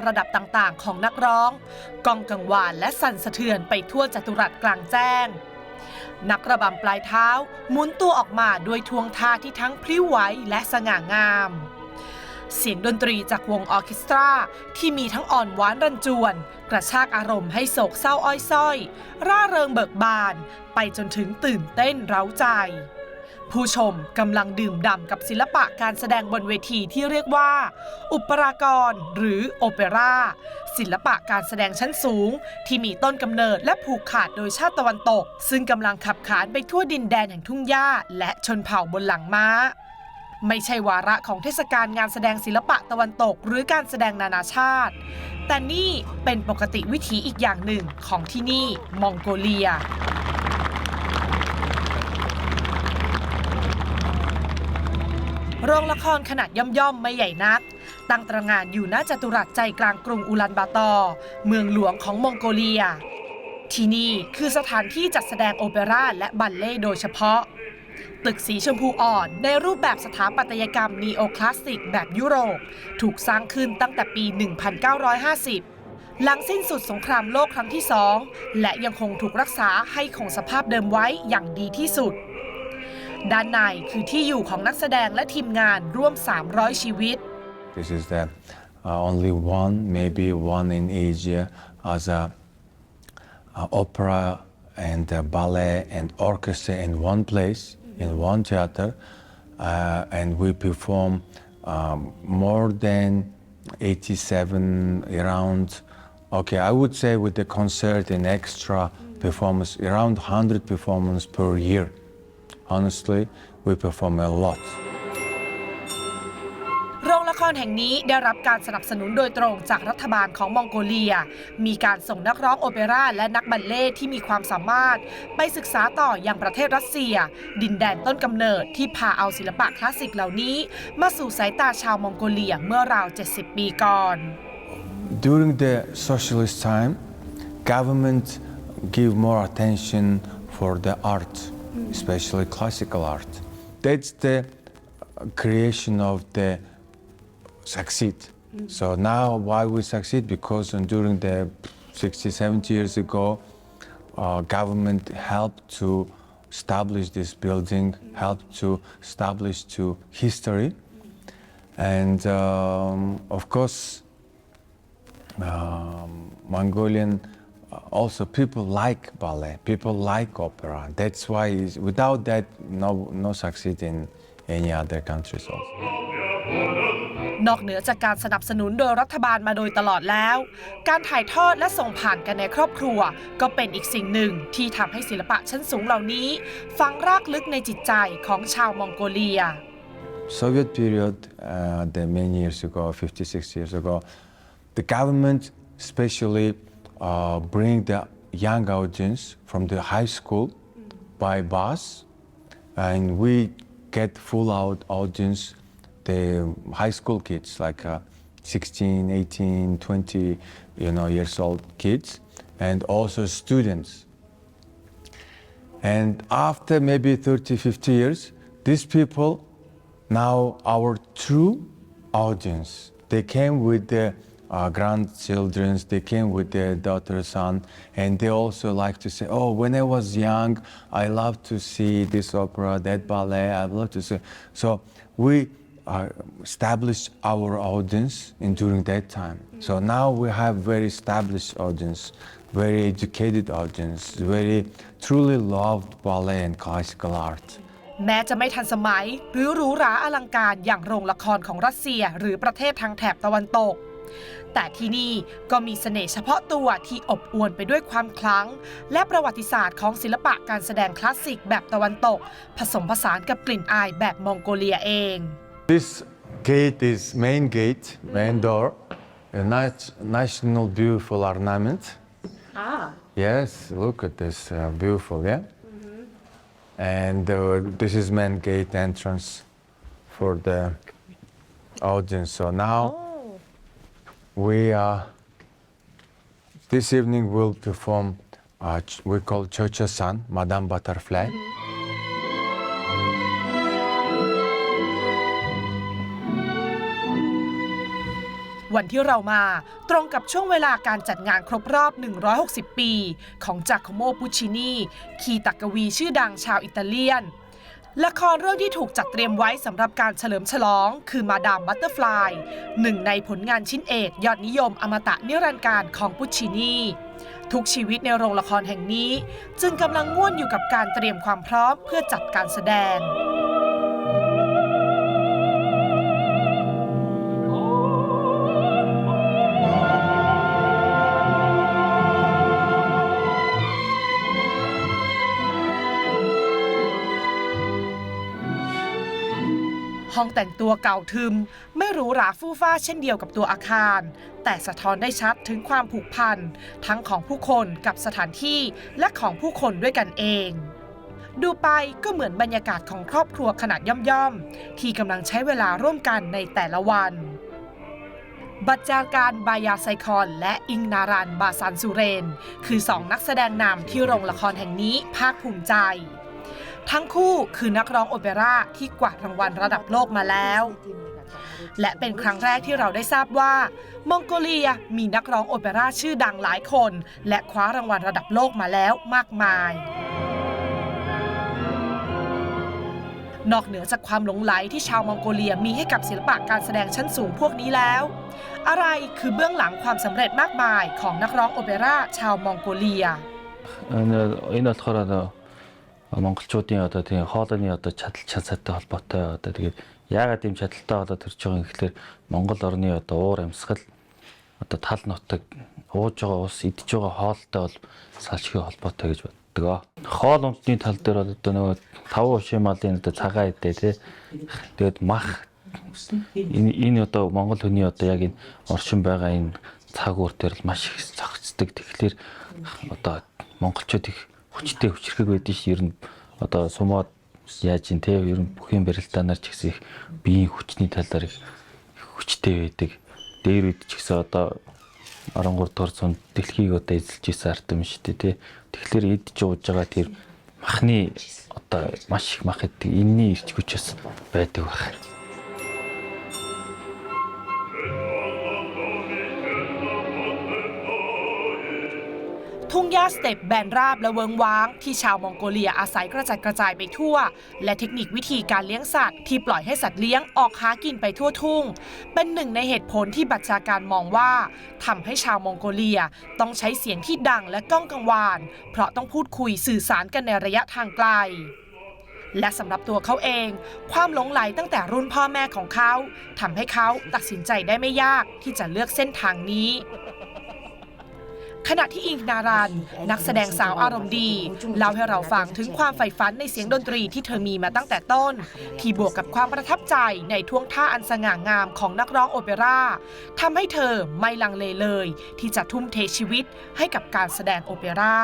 พลังระดับต่างๆ ของนักร้องกองกังวานและสั่นสะเทือนไปทั่วจัตุรัสกลางแจ้ง นักระบำปลายเท้าหมุนตัวออกมาด้วยทวงท่าที่ทั้งพลิ้วไหวและสง่างาม เสียงดนตรีจากวงออเคสตรา ที่มีทั้งอ่อนหวานรันจวน กระชากอารมณ์ให้โศกเศร้าอ้อยส้อย ร่าเริงเบิกบาน ไปจนถึงตื่นเต้นเร้าใจ ผู้ชมกำลังดื่มด่ำกับศิลปะการแสดงบนเวทีที่เรียกว่า อุปรากรหรือโอเปร่าศิลปะการแสดงชั้นสูง ที่มีต้นกำเนิดและผูกขาดโดยชาติตะวันตก ซึ่งกำลังขับขานไปทั่วดินแดนแห่งทุ่งหญ้า และชนเผ่าบนหลังม้าไม่ใช่วาระของเทศกาลงานแสดงศิลปะตะวันตก หรือการแสดงนานาชาติ แต่นี่เป็นปกติวิถีอีกอย่างหนึ่งของที่นี่มองโกเลีย โรงละครขนาดย่อมๆ ไม่ใหญ่นัก ตั้งตระงานอยู่ณจัตุรัสใจกลางกรุงอุลันบาตอร์เมืองหลวงของมองโกเลีย ที่นี่คือสถานที่จัดแสดงโอเปร่าและบัลเล่โดยเฉพาะ ตึกสีชมพูอ่อนในรูปแบบสถาปัตยกรรมนีโอคลาสสิกแบบยุโรป ถูกสร้างขึ้นตั้งแต่ปี 1950 หลังสิ้นสุดสงครามโลกครั้งที่สองและยังคงถูกรักษาให้คงสภาพเดิมไว้อย่างดีที่สุด ด้านในคือที่อยู่ของนักแสดงและทีมงานร่วม 300 ชีวิต This is the uh, only one, maybe one in Asia, as a, a opera and a ballet and orchestra in one place, in one theater, uh, and we perform um, more than 87 around. Okay, I would say with the concert and extra performance, around 100 performance per year. Honestly, we perform a lot. โรงละครแห่งนี้ได้รับการสนับสนุนโดยตรงจากรัฐบาลของมองโกเลีย มีการส่งนักร้องโอเปร่าและนักบัลเล่ต์ที่มีความสามารถ ไปศึกษาต่ออยังประเทศรัสเซีย ดินแดนต้นกำเนิดที่พาเอาศิลปะคลาสสิกเหล่านี้ มาสู่สายตาชาวมองโกเลียเมื่อราว 70 ปีก่อน During the socialist time, government give more attention for the art, especially classical art. That's the creation of the succeed. So now why we succeed? Because during the 60, 70 years ago, uh, government helped to establish this building, helped to establish to history. And um, of course, um, Mongolian also people like ballet, people like opera. That's why it's- without that, no no succeed in any other countries also. นอกเหนือจากการสนับสนุนโดยรัฐบาลมาโดยตลอดแล้ว การถ่ายทอดและส่งผ่านกันในครอบครัว ก็เป็นอีกสิ่งหนึ่งที่ทำให้ศิลปะชั้นสูงเหล่านี้ ฝังรากลึกในจิตใจของชาวมองโกเลีย Soviet period, uh, the many years ago, 56 years ago, the government especially uh, bring the young audience from the high school by bus, and we get full out audience, the high school kids like uh, 16, 18, 20, you know, years old kids, and also students. And after maybe 30, 50 years, these people, now our true audience, they came with their uh, grandchildren, they came with their daughter, son, and they also like to say, oh, when I was young, I loved to see this opera, that ballet, I love to see. So we uh, established our audience in during that time. So now we have very established audience, very educated audience, very truly loved ballet and classical art. แม้จะไม่ทันสมัย หรือหรูหราอลังการอย่างโรงละครของรัสเซีย หรือประเทศทางแถบตะวันตก แต่ที่นี่ก็มีเสน่ห์เฉพาะตัวที่อบอวลไปด้วยความคลัง และประวัติศาสตร์ของศิลปะการแสดงคลาสสิกแบบตะวันตก ผสมผสานกับกลิ่นอายแบบมองโกเลียเอง This gate is main gate, main door, a nice, national beautiful ornament. Ah. Yes, look at this, uh, beautiful, yeah. And uh, this is main gate entrance for the audience. So now we uh, this evening we'll perform. Uh, ch- we call Chocha San, Madame Butterfly. มวันที่เรามาตรงกับช่วงเวลาการจัดงานครบรอบ 160 ปี ของจากโคโมปูชินีคีตากวีชื่อดังชาวอิตาเลียน ละครเรื่องที่ถูกจัดเตรียมไว้สำหรับการเฉลิมฉลอง คือมาดามบัตเตอร์ฟลายหนึ่งในผลงานชิ้นเอกยอดนิยมอมตะนิรันดร์การของปุชชินีทุกชีวิตในโรงละครแห่งนี้ จึงกำลังง่วนอยู่กับการเตรียมความพร้อมเพื่อจัดการแสดง ห้องแต่งตัวเก่าทึม ไม่หรูหราฟู่ฟ้าเช่นเดียวกับตัวอาคาร แต่สะท้อนได้ชัดถึงความผูกพัน ทั้งของผู้คนกับสถานที่และของผู้คนด้วยกันเอง ดูไปก็เหมือนบรรยากาศของครอบครัวขนาดย่อมๆ ที่กำลังใช้เวลาร่วมกันในแต่ละวันบัจจาการบายาไซคอน และอิงนารันบาซันสุเรน คือสองนักแสดงนำที่โรงละครแห่งนี้ภาคภูมิใจ ทั้งคู่คือนักร้องโอเปร่าที่กวาดรางวัลระดับโลกมาแล้ว และเป็นครั้งแรกที่เราได้ทราบว่า มองโกเลียมีนักร้องโอเปร่าชื่อดังหลายคน และคว้ารางวัลระดับโลกมาแล้วมากมายนอกเหนือจากความหลงไหลที่ชาวมองโกเลียมีให้กับศิลปะการแสดงชั้นสูงพวกนี้แล้ว อะไรคือเบื้องหลังความสำเร็จมากมายของนักร้องโอเปร่าชาวมองโกเลีย монголчуудын одоо тийм хоолойны одоо чадал чадсатай холбоотой одоо тэгээд яагаад ийм чадalтай болоод төрж байгаа юм гэхэлэр Монгол орны одоо уур амьсгал одоо тал нутаг ууж байгаа ус идж байгаа хоолтой бол салшгүй холбоотой гэж боддог. Хоол ундны тал дээр бол одоо нөгөө таван ушийн малын одоо цагаан идэ тий. Тэгээд мах энэ энэ одоо Монгол хүний одоо яг энэ оршин байгаа энэ цаг үр дээр л маш их зохицдог. Тэгэхээр одоо монголчууд их хүчтэй хүчрхэг байдэн ш ер нь одоо сумаад яаж ин те ер нь бүх юм барилдаанаар ч гэсэн их биеийн хүчний талаар их хүчтэй байдаг. Дээр үед ч гэсэн одоо 13 дугаар зуунд дэлхийг одоо эзэлж исэн ард юм шүү дээ тий. Тэгэхээр идж ууж байгаа тэр махны одоо маш их мах иддэг энэний ирч хүчээс байдаг байх.. าสเต็ปแบนราบและเวิงว้าง ที่ชาวมองโกเลียอาศัยกระจัดกระจายไปทั่ว และเทคนิควิธีการเลี้ยงสัตว์ ที่ปล่อยให้สัตว์เลี้ยงออกหากินไปทั่วทุ่ง เป็นหนึ่งในเหตุผลที่บัญชาการมองว่าทำให้ชาวมองโกเลียต้องใช้เสียงที่ดังและก้องกังวาน เพราะต้องพูดคุยสื่อสารกันในระยะทางไกลและสำหรับตัวเขาเอง ความหลงไหลตั้งแต่รุ่นพ่อแม่ของเขาทำให้เขาตัดสินใจได้ไม่ยากที่จะเลือกเส้นทางนี้ ขณะที่อิงนารันนักแสดงสาวอารมณ์ดีเล่าให้เราฟังถึงความใฝ่ฝันในเสียงดนตรีที่เธอมีมาตั้งแต่ต้น ที่บวกกับความประทับใจในท่วงท่าอันสง่างามของนักร้องโอเปร่าทำให้เธอไม่ลังเลเลย ที่จะทุ่มเทชีวิตให้กับการแสดงโอเปร่า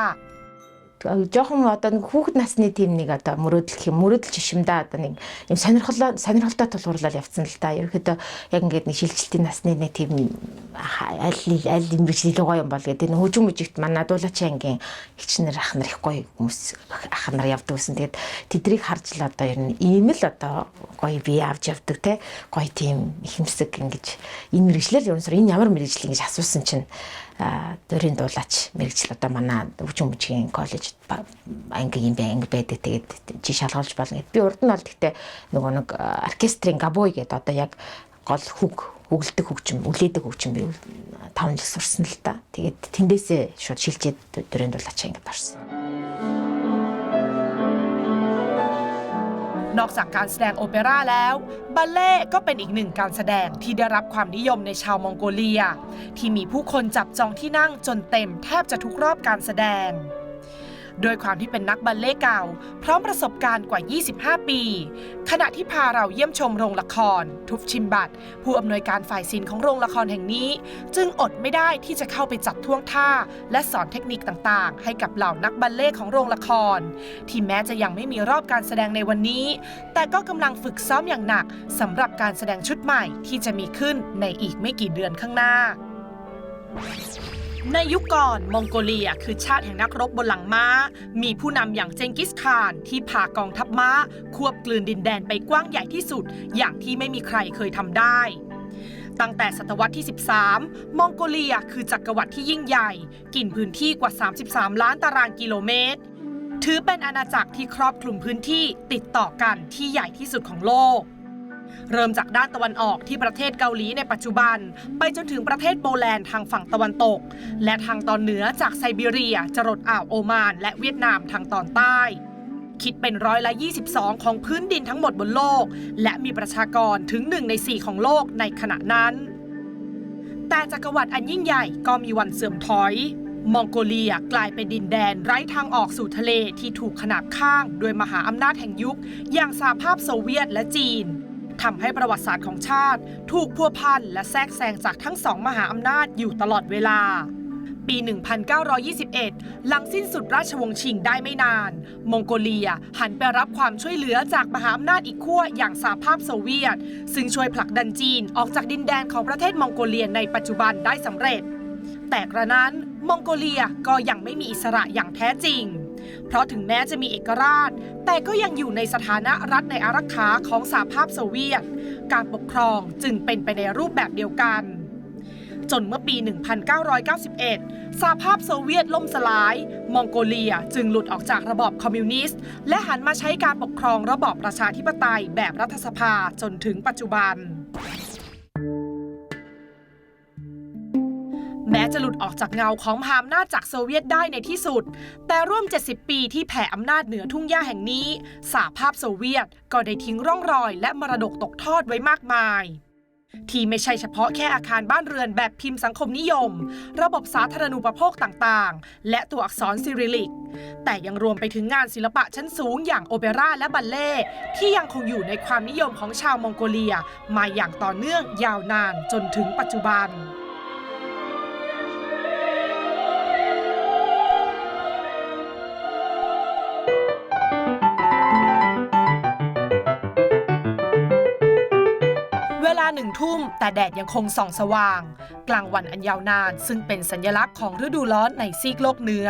жоохон одоо нэг хүүхэд насны тийм нэг одоо мөрөөдөл гэх юм мөрөөдөл жишмдээ одоо нэг юм сонирхолтой сонирхолтой тулгуурлал явцсан л да. Ерөнхийдөө яг ингээд нэг шилжилтийн насны нэг тийм аль аль юм биш илүү гоё юм бол гэдэг нэг хөгжим мужигт манай дуулаачийн ангийн хичнэр ах нар их гоё хүмүүс ах нар явдаг гэсэн. Тэгээд тэдрийг харж л одоо ер нь ийм л одоо гоё бие авч явдаг те гоё тийм ихэмсэг ингэж энэ мэрэгчлэр ерөнсөр энэ ямар мэрэгжил ингэж асуусан чинь дөрийн дуулаач мэрэгжил одоо манай өвчин мөчгийн коллеж анги юм бай анги байдаг тэгээд жи шалгуулж болно гэд. Би урд нь бол гэхдээ нөгөө нэг оркестрийн габой гэдэг одоо яг гол хүг үгэлдэг хөгжим, үлээдэг хөгжим би 5 жил сурсан л та. Тэгээд тэндээсээ шууд шилжээд дөрийн дуулаач ангид орсон. นอกจากการแสดงโอเปร่าแล้วบัลเล่ก็เป็นอีกหนึ่งการแสดงที่ได้รับความนิยมในชาวมองโกเลีย ที่มีผู้คนจับจองที่นั่งจนเต็มแทบจะทุกรอบการแสดง โดยความที่เป็นนักบัลเล่เก่า พร้อมประสบการณ์กว่า 25 ปี ขณะที่พาเราเยี่ยมชมโรงละคร ทุฟชิมบัตผู้อำนวยการฝ่ายศิลป์ของโรงละครแห่งนี้ จึงอดไม่ได้ที่จะเข้าไปจัดท่วงท่า และสอนเทคนิคต่างๆ ให้กับเหล่านักบัลเล่ของโรงละคร ที่แม้จะยังไม่มีรอบการแสดงในวันนี้ แต่ก็กำลังฝึกซ้อมอย่างหนักสำหรับการแสดงชุดใหม่ที่จะมีขึ้นในอีกไม่กี่เดือนข้างหน้า ในยุคก่อนมองโกเลียคือชาติแห่งนักรบบนหลังม้า มีผู้นำอย่างเจงกิสข่านที่พากองทัพม้า ควบกลืนดินแดนไปกว้างใหญ่ที่สุด อย่างที่ไม่มีใครเคยทำได้ ตั้งแต่ศตวรรษที่ 13 มองโกเลียคือจักรวรรดิที่ยิ่งใหญ่ กินพื้นที่กว่า 33 ล้านตารางกิโลเมตร ถือเป็นอาณาจักรที่ครอบคลุมพื้นที่ติดต่อกันที่ใหญ่ที่สุดของโลก เริ่มจากด้านตะวันออกที่ประเทศเกาหลีในปัจจุบัน ไปจนถึงประเทศโปแลนด์ทางฝั่งตะวันตก และทางตอนเหนือจากไซบีเรียจรดอ่าวโอมาน และเวียดนามทางตอนใต้ คิดเป็นร้อยละ 22 ของพื้นดินทั้งหมดบนโลก และมีประชากรถึง 1 ใน 4 ของโลกในขณะนั้น แต่จักรวรรดิอันยิ่งใหญ่ก็มีวันเสื่อมถอยมองโกเลียกลายเป็นดินแดนไร้ทางออกสู่ทะเลที่ถูกขนาบข้าง โดยมหาอำนาจแห่งยุค อย่างสหภาพโซเวียตและจีน ทำให้ประวัติศาสตร์ของชาติ ถูกพัวพันและแทรกแซงจากทั้งสองมหาอำนาจอยู่ตลอดเวลา ปี 1921 หลังสิ้นสุดราชวงศ์ชิงได้ไม่นาน มองโกเลียหันไปรับความช่วยเหลือจากมหาอำนาจอีกขั้วอย่างสหภาพโซเวียต ซึ่งช่วยผลักดันจีนออกจากดินแดนของประเทศมองโกเลียในปัจจุบันได้สำเร็จ แต่กระนั้นมองโกเลียก็ยังไม่มีอิสระอย่างแท้จริง เพราะถึงแม้จะมีเอกราช แต่ก็ยังอยู่ในสถานะรัฐในอารักขาของสหภาพโซเวียต การปกครองจึงเป็นไปในรูปแบบเดียวกัน จนเมื่อปี 1991 สหภาพโซเวียตล่มสลาย มองโกเลียจึงหลุดออกจากระบอบคอมมิวนิสต์ และหันมาใช้การปกครองระบอบประชาธิปไตยแบบรัฐสภาจนถึงปัจจุบัน แม้จะหลุดออกจากเงาของมหาอำนาจจากโซเวียตได้ในที่สุด แต่ร่วม 70 ปีที่แผ่อำนาจเหนือทุ่งหญ้าแห่งนี้ สหภาพโซเวียตก็ได้ทิ้งร่องรอยและมรดกตกทอดไว้มากมาย ที่ไม่ใช่เฉพาะแค่อาคารบ้านเรือนแบบพิมพ์สังคมนิยม ระบบสาธารณูปโภคต่างๆ และตัวอักษรซิริลิก แต่ยังรวมไปถึงงานศิลปะชั้นสูงอย่างโอเปร่าและบัลเล่ที่ยังคงอยู่ในความนิยมของชาวมองโกเลีย มาอย่างต่อเนื่องยาวนานจนถึงปัจจุบัน หนึ่งทุ่ม แต่แดดยังคงส่องสว่าง กลางวันอันยาวนาน ซึ่งเป็นสัญลักษณ์ของฤดูร้อนในซีกโลกเหนือ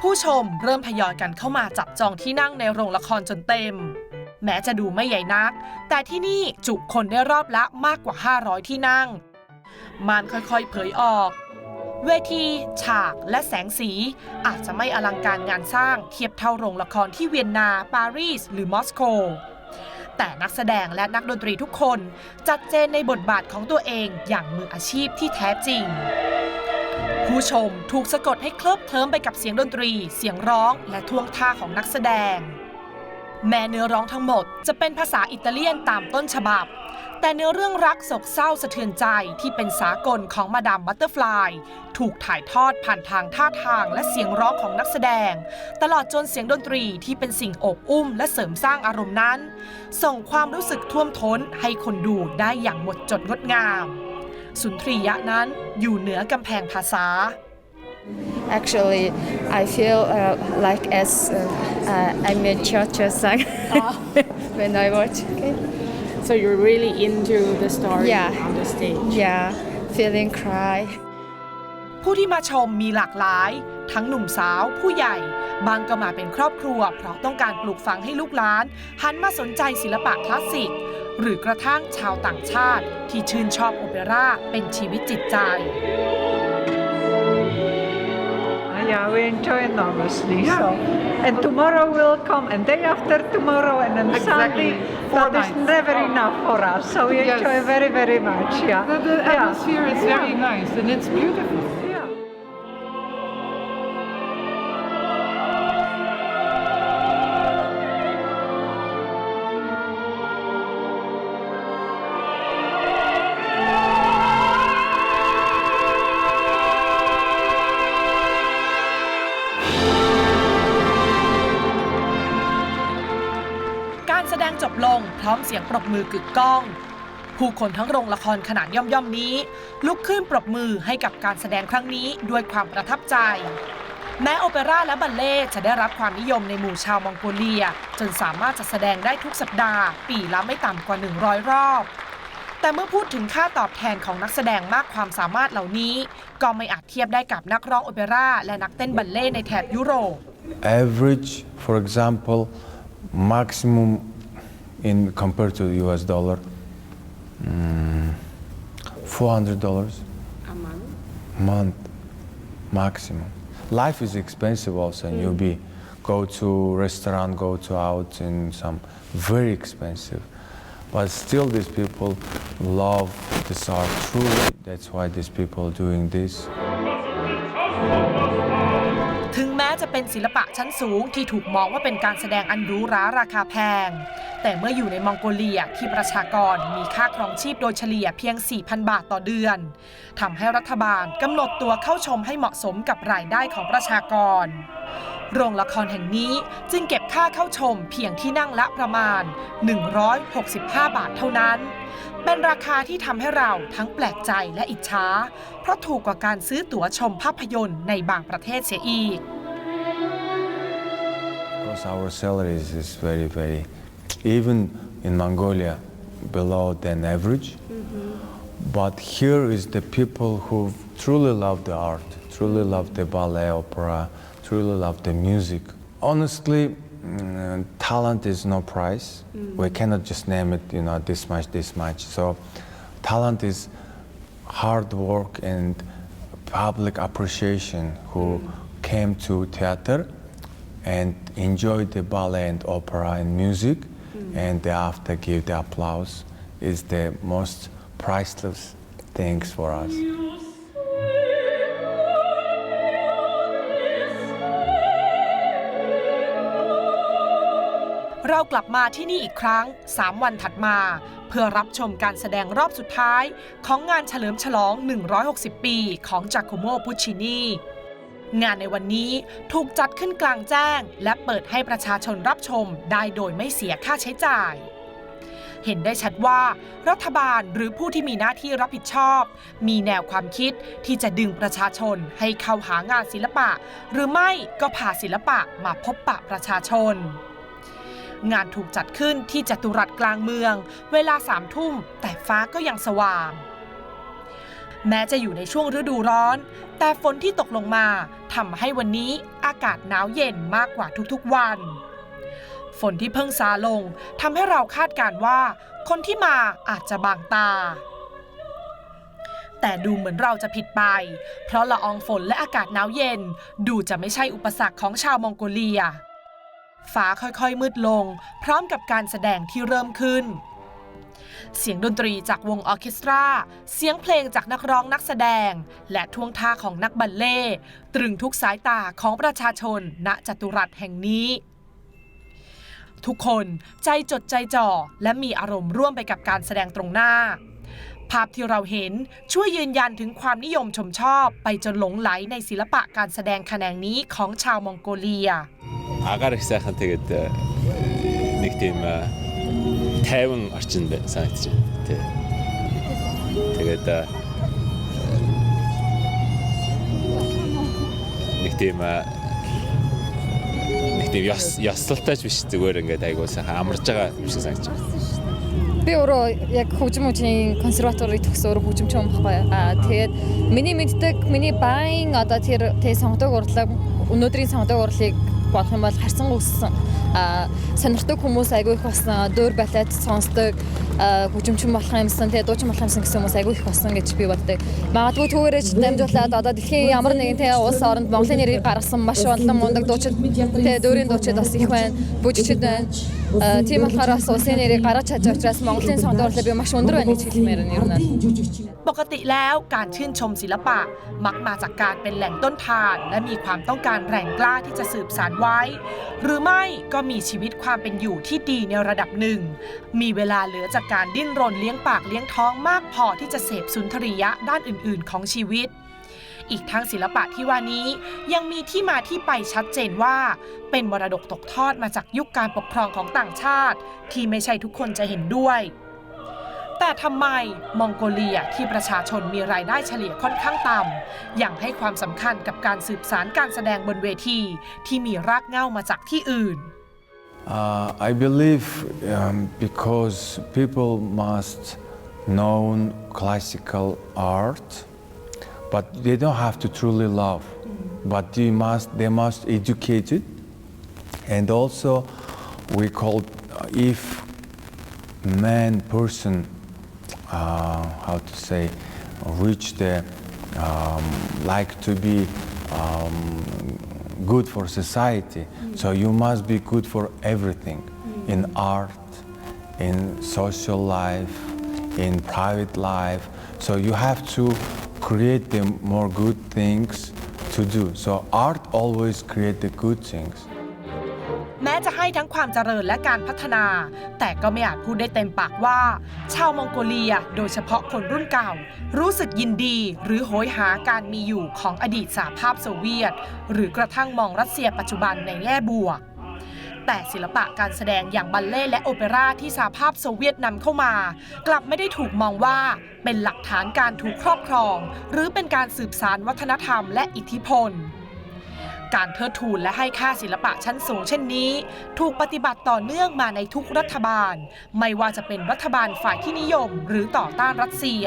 ผู้ชมเริ่มทยอยกันเข้ามาจับจองที่นั่งในโรงละครจนเต็ม แม้จะดูไม่ใหญ่นัก แต่ที่นี่จุคนได้รอบละมากกว่า 500 ที่นั่งมานค่อยๆ เผยออก เวที ฉากและแสงสี อาจจะไม่อลังการงานสร้างเทียบเท่าโรงละครที่เวียนนา ปารีส หรือมอสโก แต่นักแสดงและนักดนตรีทุกคน จัดเจนในบทบาทของตัวเองอย่างมืออาชีพที่แท้จริง ผู้ชมถูกสะกดให้เคลิบเคลิ้มไปกับเสียงดนตรี เสียงร้องและท่วงท่าของนักแสดง แม้เนื้อร้องทั้งหมดจะเป็นภาษาอิตาเลียนตามต้นฉบับ แต่เนื้อเรื่องรักโศกเศร้าสะเทือนใจที่เป็นสากลของมาดามบัตเตอร์ฟลายถูกถ่ายทอดผ่านทางท่าทางและเสียงร้องของนักแสดง ตลอดจนเสียงดนตรีที่เป็นสิ่งโอบอุ้มและเสริมสร้างอารมณ์นั้น ส่งความรู้สึกท่วมท้นให้คนดูได้อย่างหมดจดงดงาม สุนทรียะนั้นอยู่เหนือกำแพงภาษา Actually, I feel uh, like as uh, uh, I'm a church song when I watch. Okay. So you're really into the story Yeah. on the stage. Yeah, feeling cry. ผู้ที่มาชมมีหลากหลาย ทั้งหนุ่มสาวผู้ใหญ่ บางก็มาเป็นครอบครัว เพราะต้องการปลูกฝังให้ลูกหลาน หันมาสนใจศิลปะคลาสสิก หรือกระทั่งชาวต่างชาติ ที่ชื่นชอบโอเปร่าเป็นชีวิตจิตใจ Yeah, we enjoy enormously. So, and tomorrow will come, and day after tomorrow, and then Exactly. Sunday. Four That is never enough for us. So we Yes. enjoy very, very much. Yeah. The, the yeah. atmosphere is very nice and it's beautiful. แสดงจบลงพร้อมเสียงปรบมือกึกก้อง ผู้คนทั้งโรงละครขนาดย่อมๆนี้ ลุกขึ้นปรบมือให้กับการแสดงครั้งนี้ด้วยความประทับใจ แม้โอเปร่าและบัลเล่จะได้รับความนิยมในหมู่ชาวมองโกเลีย จนสามารถจัดแสดงได้ทุกสัปดาห์ ปีละไม่ต่ำกว่า 100 รอบแต่เมื่อพูดถึงค่าตอบแทนของนักแสดงมากความสามารถเหล่านี้ ก็ไม่อาจเทียบได้กับนักร้องโอเปร่าและนักเต้นบัลเล่ในแถบยุโรป Average, for example, maximum in compared to US dollar, mm, hundred dollars A month? month maximum. Life is expensive also, and you'll be go to restaurant, go to out, in some very expensive. But still, these people love this art truly. That's why these people doing this. ศิลปะชั้นสูงที่ถูกมองว่าเป็นการแสดงอันรูหราราคาแพง แต่เมื่ออยู่ในมองโกเลียที่ประชากรมีค่าครองชีพโดยเฉลี่ยเพียง 4,000 บาทต่อเดือนทำให้รัฐบาลกำหนดตัวเข้าชมให้เหมาะสมกับรายได้ของประชากร โรงละครแห่งนี้จึงเก็บค่าเข้าชมเพียงที่นั่งละประมาณ 165 บาทเท่านั้นเป็นราคาที่ทำให้เราทั้งแปลกใจและอิจฉาเพราะถูกกว่าการซื้อตั๋วชมภาพยนตร์ในบางประเทศเสียอีก Because our salaries is very, very, even in Mongolia, below than average. Mm-hmm. But here is the people who truly love the art, truly love the ballet, opera, truly love the music. Honestly, mm, talent is no price. Mm. We cannot just name it, you know, this much, this much. So, talent is hard work and public appreciation who mm. came to theater and enjoy the ballet and opera and music and thereafter give the applause is the most priceless things for us. เรากลับมาที่นี่อีกครั้ง 3 วันถัดมา เพื่อรับชมการแสดงรอบสุดท้าย ของงานเฉลิมฉลอง 160 ปี ของจ a โคโม พุชชินี งานในวันนี้ถูกจัดขึ้นกลางแจ้ง และเปิดให้ประชาชนรับชมได้โดยไม่เสียค่าใช้จ่าย เห็นได้ชัดว่า รัฐบาลหรือผู้ที่มีหน้าที่รับผิดชอบ มีแนวความคิดที่จะดึงประชาชนให้เข้าหางานศิลปะ หรือไม่ก็พาศิลปะมาพบปะประชาชนงานถูกจัดขึ้นที่จัตุรัสกลางเมือง เวลาสามทุ่ม แต่ฟ้าก็ยังสว่าง แม้จะอยู่ในช่วงฤดูร้อน แต่ฝนที่ตกลงมาทำให้วันนี้อากาศหนาวเย็นมากกว่าทุกๆวัน ฝนที่เพิ่งซาลงทำให้เราคาดการณ์ว่า คนที่มาอาจจะบางตา แต่ดูเหมือนเราจะผิดไป เพราะละอองฝนและอากาศหนาวเย็น ดูจะไม่ใช่อุปสรรคของชาวมองโกเลียฟ้าค่อยๆมืดลง พร้อมกับการแสดงที่เริ่มขึ้น เสียงดนตรีจากวงออเคสตรา เสียงเพลงจากนักร้องนักแสดง และท่วงท่าของนักบัลเล่ตรึงทุกสายตาของประชาชน ณจัตุรัสแห่งนี้ ทุกคนใจจดใจจ่อ และมีอารมณ์ร่วมไปกับการแสดงตรงหน้า ภาพที่เราเห็นช่วยยืนยันถึงความนิยมชมชอบ ไปจนหลงไหลในศิลปะการแสดงแขนงนี้ของชาวมองโกเลีย عقارك ساخن تقد نكتم 50 орчим байна санагдаж байна. Тий. Тэгээд нэг тийм нэг тийм яс яслалтайч биш зүгээр ингээд айгуулсан амарж байгаа юм шиг санагдаж байна. Би өөрөө яг хөгжим хүчний консерваторийг төгсөн өөрөө хөгжимч юм баггүй. Аа тэгээд миний мэддэг, миний баин одоо тэр тэг сонгодог урлаг өнөөдрийн сонгодог урлыг бодох юм бол харсан үссэн сонирхдаг хүмүүс айгүй их болсон дөөр балет сонсдог хөгжимчин болох юмсан тэгээ дуучин болох юмсан гэсэн хүмүүс айгүй их болсон гэж би боддог. Магадгүй түүгээрээ дамжуулаад одоо дэлхийн ямар нэгэн тэгээ улс оронд Монголын нэрийг гаргасан маш олон мундаг дуучид тэгээ дөөрийн дуучид бас их байна. Бүжигчид байна. Аа, Тийм болохоор бас улсын нэрийг гаргаж чадж учраас Монголын сонгодог урлаг би маш өндөр байна гэж хэлмээр нь ер нь. ปกติแล้วการชื่นชมศิลปะ มักมาจากการเป็นแหล่งต้นทาน และมีความต้องการแรงกล้าที่จะสืบสานไว้ หรือไม่ก็มีชีวิตความเป็นอยู่ที่ดีในระดับหนึ่ง มีเวลาเหลือจากการดิ้นรนเลี้ยงปากเลี้ยงท้องมากพอที่จะเสพสุนทรียะด้านอื่น ๆ ของชีวิต อีกทั้งศิลปะที่ว่านี้ยังมีที่มาที่ไปชัดเจนว่า เป็นมรดกตกทอดมาจากยุคการปกครองของต่างชาติ ที่ไม่ใช่ทุกคนจะเห็นด้วย แต่ทำไมมองโกเลียที่ประชาชนมีรายได้เฉลี่ยค่อนข้างต่ำยังให้ความสำคัญกับการสืบสารการแสดงบนเวทีที่มีรากเหง้ามาจากที่อื่น Uh, I believe um, because people must know classical art, but they don't have to truly love. But they must they must educate it, and also we call uh, if man person uh, how to say, reach the, um, like to be um, good for society. So you must be good for everything in art, in social life, in private life. So you have to create the more good things to do. So art always create the good things. แม้จะให้ทั้งความเจริญและการพัฒนา แต่ก็ไม่อาจพูดได้เต็มปากว่า ชาวมองโกเลียโดยเฉพาะคนรุ่นเก่า รู้สึกยินดีหรือโหยหาการมีอยู่ของอดีตสหภาพโซเวียต หรือกระทั่งมองรัสเซียปัจจุบันในแง่บวก แต่ศิลปะการแสดงอย่างบัลเล่และโอเปร่าที่สหภาพโซเวียตนำเข้ามา กลับไม่ได้ถูกมองว่าเป็นหลักฐานการถูกครอบครอง หรือเป็นการสืบสานวัฒนธรรมและอิทธิพลการเทิดทูนและให้ค่าศิลปะชั้นสูงเช่นนี้ ถูกปฏิบัติต่อเนื่องมาในทุกรัฐบาล ไม่ว่าจะเป็นรัฐบาลฝ่ายที่นิยม หรือต่อต้านรัสเซีย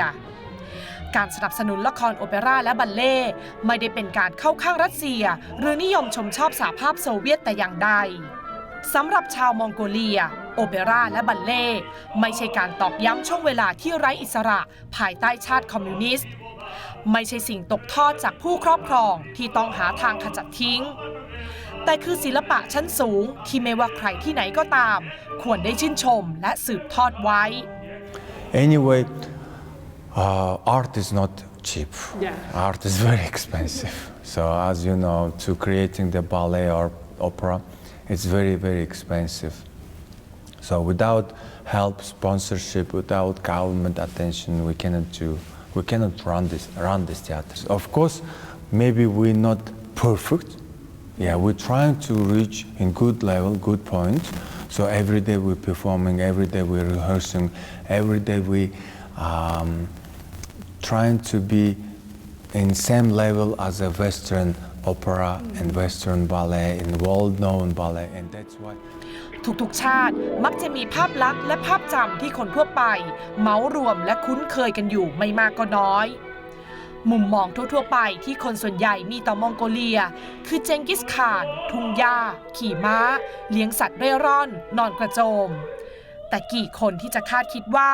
การสนับสนุนละครโอเปร่าและบัลเล่ไม่ได้เป็นการเข้าข้างรัสเซีย หรือนิยมชมชอบสหภาพโซเวียตแต่อย่างใด สำหรับชาวมองโกเลีย โอเปร่าและบัลเล่ต์ไม่ใช่การตอกย้ำช่วงเวลาที่ไร้อิสระภายใต้ชาติคอมมิวนิสต์ ไม่ใช่สิ่งตกทอดจากผู้ครอบครองที่ต้องหาทางขจัดทิ้ง แต่คือศิลปะชั้นสูงที่ไม่ว่าใครที่ไหนก็ตาม ควรได้ชื่นชมและสืบทอดไว้ Anyway, uh, art is not cheap. Yeah. Art is very expensive. So as you know, to creating the ballet or opera, it's very, very expensive. So without help, sponsorship, without government attention, we cannot do, we cannot run this, run these theaters. Of course, maybe we're not perfect. Yeah, we're trying to reach in good level, good points. So every day we're performing, every day we're rehearsing, every day we um, trying to be in same level as a Western opera and Western ballet and world-known ballet, and that's why. ทุกๆชาติมักจะมีภาพลักษณ์และภาพจำที่คนทั่วไป เมารวมและคุ้นเคยกันอยู่ไม่มากก็น้อย มุมมองทั่วๆไปที่คนส่วนใหญ่มีต่อมองโกเลีย คือเจงกิสข่าน ทุ่งหญ้า ขี่ม้า เลี้ยงสัตว์เร่ร่อน นอนกระโจม แต่กี่คนที่จะคาดคิดว่า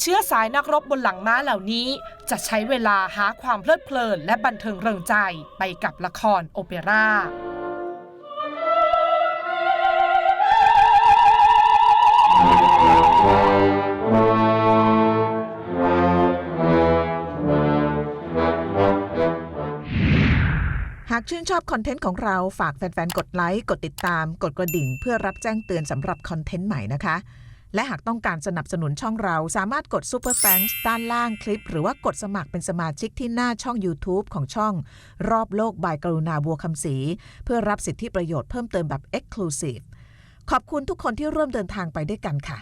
เชื้อสายนักรบบนหลังม้าเหล่านี้ จะใช้เวลาหาความเพลิดเพลินและบันเทิงเริงใจไปกับละครโอเปร่าหากชื่นชอบคอนเทนต์ของเราฝากแฟนๆ กดไลค์ กดติดตาม กดกระดิ่ง เพื่อรับแจ้งเตือนสำหรับคอนเทนต์ใหม่นะคะ และหากต้องการสนับสนุนช่องเราสามารถกด Super Thanks ด้านล่างคลิป หรือว่ากดสมัครเป็นสมาชิกที่หน้าช่อง YouTube ของช่อง รอบโลกบายกรุณาบัวคำศรีเพื่อรับสิทธิประโยชน์เพิ่มเติมแบบ Exclusive ขอบคุณทุกคนที่ร่วมเดินทางไปด้วยกันค่ะ